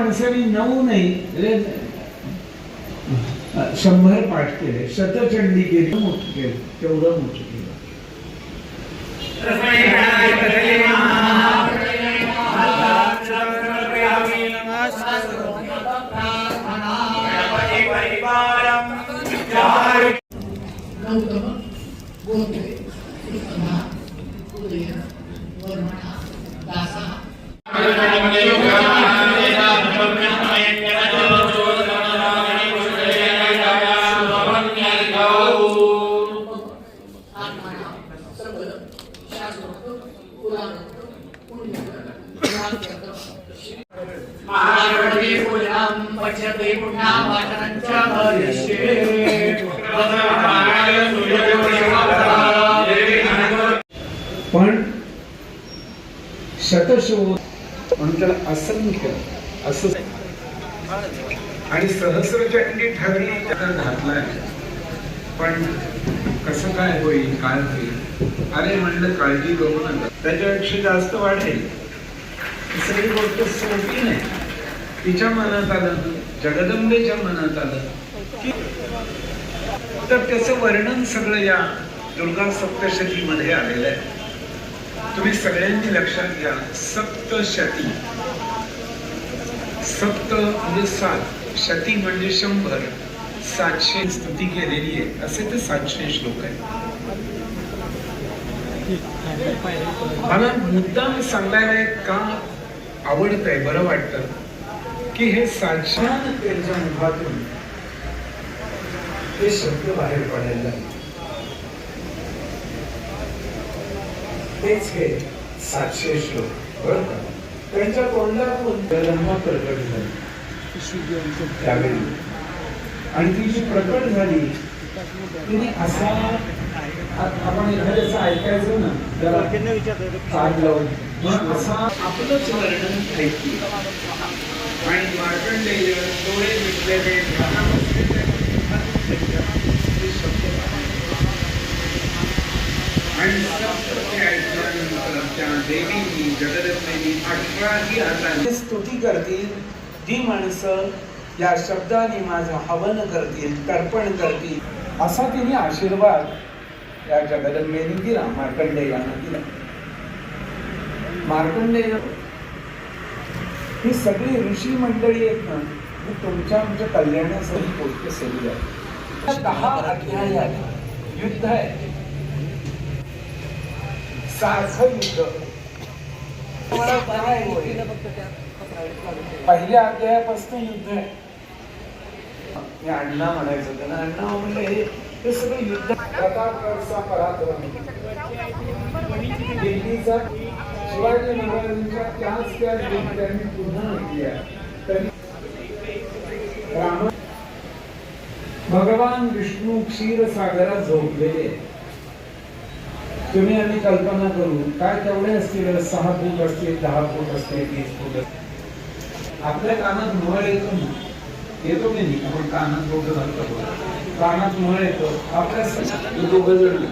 माणसाने नऊ नाही शंभर पाठ केले. शतचंडी केली मोठं केलं तेवढं मोठं केलं. पुण्यकृत महागणपती पूजनं पठ्यते पुण्यावाचनं च पण शतशोध म्हणून त्याला असंख्य असं आणि सहस्रचंडी ठरली त्याला घातलाय. पण कसं काय होईल काय होईल? अरे म्हणलं काळजी करू नका. त्याच्यापेक्षा जास्त वाढेल. दुसरी सगळी गोष्ट सोपी नाही. तिच्या मनात आलं जगदंबेच्या मनात आलं की तर त्याचं वर्णन सगळं या दुर्गा सप्तशतीमध्ये आलेलं आहे. तुम्ही सगळ्यांनी लक्षात घ्या सप्तशती. सप्त म्हणजे सात. शती म्हणजे शंभर. सातशे स्तुती केलेली आहे. असे ते सातशे श्लोक आहेत. मला मुद्दाम सांगायला एक का आवडत आहे बरं वाटतं की हे साक्षात त्यांच्या मुखातून ते शब्द बाहेर पडायला तेच हे सातशे श्लोक बरं का? त्यांच्या तोंडातून ब्रह्म प्रकट झाली. त्यावेळी. आणि ती जी प्रकट झाली तिने असा आपण एखाद्याचं ऐकायचं ना जरा कान लावून. मग असा आपलंच वर्णन ऐकली आणि मार्कंडेय डोळे मिटलेले ते आणि सप्त ते ऐकल्यानंतर त्या देवीनी जगदंबेनी अठराही हातांनी. स्तुती करतील जी माणसं या शब्दाने माझं हवन करतील तर्पण करतील. असा तिने आशीर्वाद या जगदंबेने दिला मार्कंडेयानं दिला मार्कंडेय ही सगळी ऋषी मंडळी आहेत ना ही तुमच्या आमच्या कल्याणासाठी गोष्ट सगळी आहे. दहा अध्याय आहेत युद्ध आहे. सारखं युद्ध? पहिल्या अध्यायापासून युद्ध आहे. मी अण्णा म्हणायचं त्यांना अण्णा म्हणलं हे हे सगळं युद्ध प्रतापगडचा पराक्रम. दिल्लीचा शिवाजी महाराजांच्या त्याच त्याच त्यांनी पुन्हा तरी राम भगवान विष्णू क्षीरसागरात झोपलेले तुम्ही आम्ही कल्पना करू काय तेवढे असतील सहा फूट असतील दहा फूट असतील तीस फूट असतील? आपल्या कानात मळ येतो ना. येतो की नाही आपण कानात डोकं घालतो कानात मळ येतो. आपल्या दोघं जण.